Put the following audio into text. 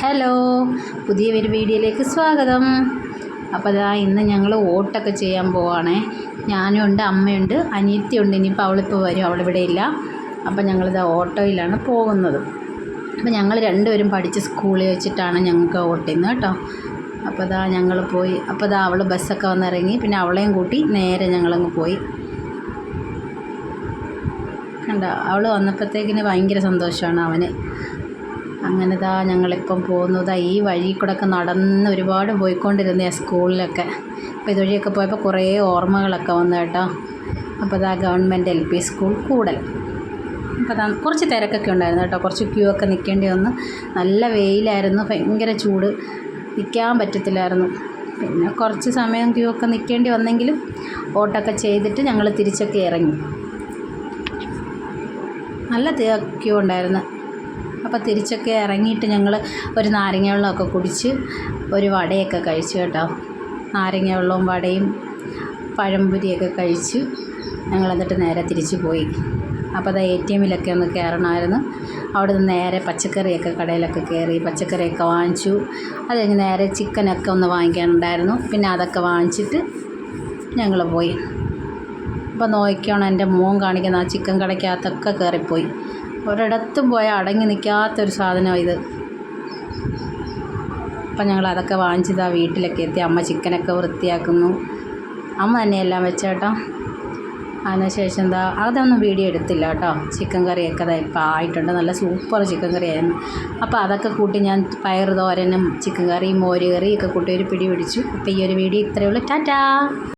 Hello പുതിയ ഒരു വീഡിയോയിലേക്ക് സ്വാഗതം. അപ്പോൾ അതാ ഇന്ന് ഞങ്ങൾ ഓട്ടൊക്കെ ചെയ്യാൻ പോവാണേ. ഞാനും ഉണ്ട് അമ്മയുണ്ട് അനിയത്തിയുണ്ട്. ഇനിയിപ്പോൾ അവളിപ്പോൾ വരും അവളിവിടെ ഇല്ല. അപ്പോൾ ഞങ്ങളിതാ ഓട്ടോയിലാണ് പോകുന്നത്. അപ്പോൾ ഞങ്ങൾ രണ്ടുപേരും പഠിച്ച സ്കൂളിൽ വെച്ചിട്ടാണ് ഞങ്ങൾക്ക് ഓട്ടുന്നത് കേട്ടോ. അപ്പോൾ അതാ ഞങ്ങൾ പോയി അപ്പോൾ അതാ അവൾ ബസ്സൊക്കെ വന്നിറങ്ങി പിന്നെ അവളെയും കൂട്ടി നേരെ ഞങ്ങളങ്ങ് പോയി. കണ്ട? അവൾ വന്നപ്പോഴത്തേക്കിന് ഭയങ്കര സന്തോഷമാണ് അവന്. അങ്ങനെ ദാ ഞങ്ങളിപ്പം പോകുന്നത്. ഈ വഴി കൂടെ ഒക്കെ നടന്ന് ഒരുപാട് പോയിക്കൊണ്ടിരുന്ന സ്കൂളിലൊക്കെ. അപ്പോൾ ഇതുവഴിയൊക്കെ പോയപ്പോൾ കുറേ ഓർമ്മകളൊക്കെ വന്നു കേട്ടോ. അപ്പോൾ ഇതാ government L P school Koodal. അപ്പോൾ അതാ കുറച്ച് തിരക്കൊക്കെ ഉണ്ടായിരുന്നു കേട്ടോ. കുറച്ച് ക്യൂ ഒക്കെ നിൽക്കേണ്ടി വന്നു. നല്ല വെയിലായിരുന്നു. ഭയങ്കര ചൂട്. നിൽക്കാൻ പറ്റത്തില്ലായിരുന്നു. പിന്നെ കുറച്ച് സമയം ക്യൂ ഒക്കെ നിൽക്കേണ്ടി വന്നെങ്കിലും ഓട്ടൊക്കെ ചെയ്തിട്ട് ഞങ്ങൾ തിരിച്ചൊക്കെ ഇറങ്ങി. നല്ല ക്യൂ ഉണ്ടായിരുന്നു. അപ്പോൾ തിരിച്ചൊക്കെ ഇറങ്ങിയിട്ട് ഞങ്ങൾ ഒരു നാരങ്ങ വെള്ളമൊക്കെ കുടിച്ച് ഒരു വടയൊക്കെ കഴിച്ചു കേട്ടോ. നാരങ്ങ വെള്ളവും വടയും പഴംപൊരിയൊക്കെ കഴിച്ച് ഞങ്ങൾ എന്നിട്ട് നേരെ തിരിച്ചു പോയി. അപ്പോൾ അത് എ ടി എമ്മിലൊക്കെ ഒന്ന് കയറണമായിരുന്നു. അവിടെ നിന്ന് നേരെ പച്ചക്കറിയൊക്കെ കടയിലൊക്കെ കയറി പച്ചക്കറിയൊക്കെ വാങ്ങിച്ചു. അത് കഴിഞ്ഞ് നേരെ ചിക്കനൊക്കെ ഒന്ന് വാങ്ങിക്കാനുണ്ടായിരുന്നു. പിന്നെ അതൊക്കെ വാങ്ങിച്ചിട്ട് ഞങ്ങൾ പോയി. അപ്പോൾ നോക്കിയാണ് എന്റെ മോൻ കാണിക്കുന്ന ആ ചിക്കൻ കടയ്ക്കകത്തൊക്കെ കയറിപ്പോയി. ഒരിടത്തും പോയാൽ അടങ്ങി നിൽക്കാത്തൊരു സാധനമാണ് ഇത്. അപ്പം ഞങ്ങൾ അതൊക്കെ വാങ്ങിച്ചതാ വീട്ടിലൊക്കെ എത്തി. അമ്മ ചിക്കനൊക്കെ വൃത്തിയാക്കുന്നു. അമ്മ തന്നെ എല്ലാം വെച്ചേട്ടോ അതിനുശേഷം എന്താ അതൊന്നും വീഡിയോ എടുത്തില്ല കേട്ടോ. ചിക്കൻ കറിയൊക്കെ അതാ ഇപ്പം ആയിട്ടുണ്ട്. നല്ല സൂപ്പർ ചിക്കൻ കറിയായിരുന്നു. അപ്പോൾ അതൊക്കെ കൂട്ടി ഞാൻ പയർ തോരനും ചിക്കൻ കറിയും മോര് കറിയും ഒക്കെ കൂട്ടി ഒരു പിടി പിടിച്ചു. അപ്പോൾ ഈ ഒരു വീഡിയോ ഇത്രയേ ഉള്ളൂ. ടാറ്റാ!